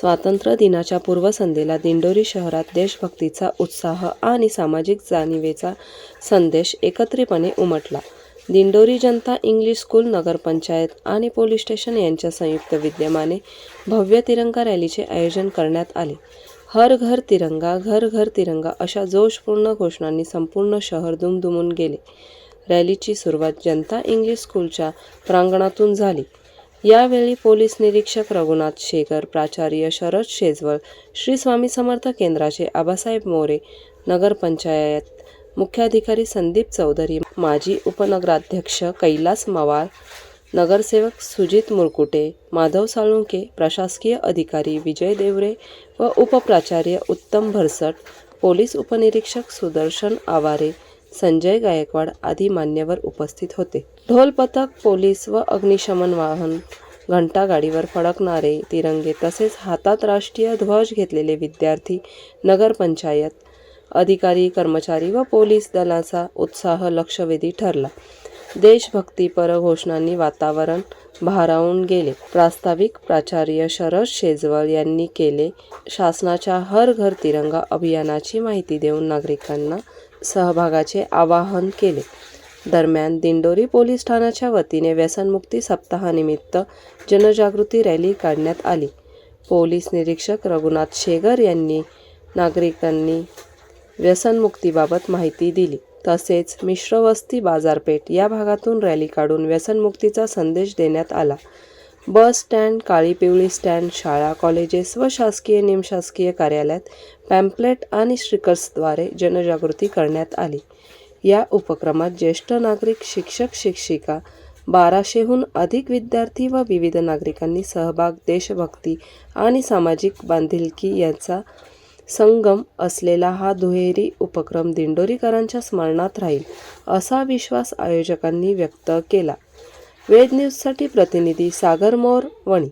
स्वातंत्र्य दिनाच्या पूर्वसंध्येला दिंडोरी शहरात देशभक्तीचा उत्साह आणि सामाजिक जाणीवेचा संदेश एकत्रितपणे उमटला. दिंडोरी जनता इंग्लिश स्कूल, नगरपंचायत आणि पोलीस स्टेशन यांच्या संयुक्त विद्यमाने भव्य तिरंगा रॅलीचे आयोजन करण्यात आले. हर घर तिरंगा, घर घर तिरंगा अशा जोशपूर्ण घोषणांनी संपूर्ण शहर दुमदुमून गेले. रॅलीची सुरुवात जनता इंग्लिश स्कूलच्या प्रांगणातून झाली. यावेळी पोलीस निरीक्षक रघुनाथ शेखर प्राचार्य शरद शेजवळ, श्री स्वामी समर्थ केंद्राचे आबासाहेब मोरे, नगरपंचायत मुख्याधिकारी संदीप चौधरी, माजी उपनगराध्यक्ष कैलास मवाळ, नगरसेवक सुजित मुरकुटे, माधव साळुंके प्रशासकीय अधिकारी विजय देवरे व उपप्राचार्य उत्तम भरसट, पोलीस उपनिरीक्षक सुदर्शन आवारे, संजय गायकवाड आदी मान्यवर उपस्थित होते. ढोल पथक, पोलीस व अग्निशमन वाहन, घंटागाडीवर फडकणारे तिरंगे तसेच हातात राष्ट्रीय ध्वज घेतलेले विद्यार्थी, नगरपंचायत अधिकारी, कर्मचारी व पोलीस दलाचा उत्साह लक्षवेधी ठरला. देशभक्तीपर घोषणांनी वातावरण भारावून गेले. प्रास्ताविक प्राचार्य शरद शेजवळ यांनी केले. शासनाच्या हर घर तिरंगा अभियानाची माहिती देऊन नागरिकांना सहभागाचे आवाहन केले. दरम्यान दिंडोरी पोलीस ठाण्याच्या वतीने व्यसनमुक्ती सप्ताहानिमित्त जनजागृती रॅली काढण्यात आली. पोलीस निरीक्षक रघुनाथ शेगर यांनी नागरिकांनी व्यसनमुक्तीबाबत माहिती दिली. तसेच मिश्रवस्ती बाजारपेठ या भागातून रॅली काढून व्यसनमुक्तीचा संदेश देण्यात आला. बस स्टँड, काळी पिवळी स्टँड, शाळा, कॉलेजेस व शासकीय निमशासकीय कार्यालयात पॅम्पलेट आणि स्टिकर्सद्वारे जनजागृती करण्यात आली. या उपक्रमात ज्येष्ठ नागरिक, शिक्षक शिक्षिका, बाराशेहून अधिक विद्यार्थी व विविध नागरिकांनी सहभाग देशभक्ती आणि सामाजिक बांधिलकी यांचा संगम असलेला हा दुहेरी उपक्रम दिंडोरीकरांच्या स्मरणात राहील असा विश्वास आयोजकांनी व्यक्त केला. वेद न्यूजसाठी प्रतिनिधी सागर मोर, वणी.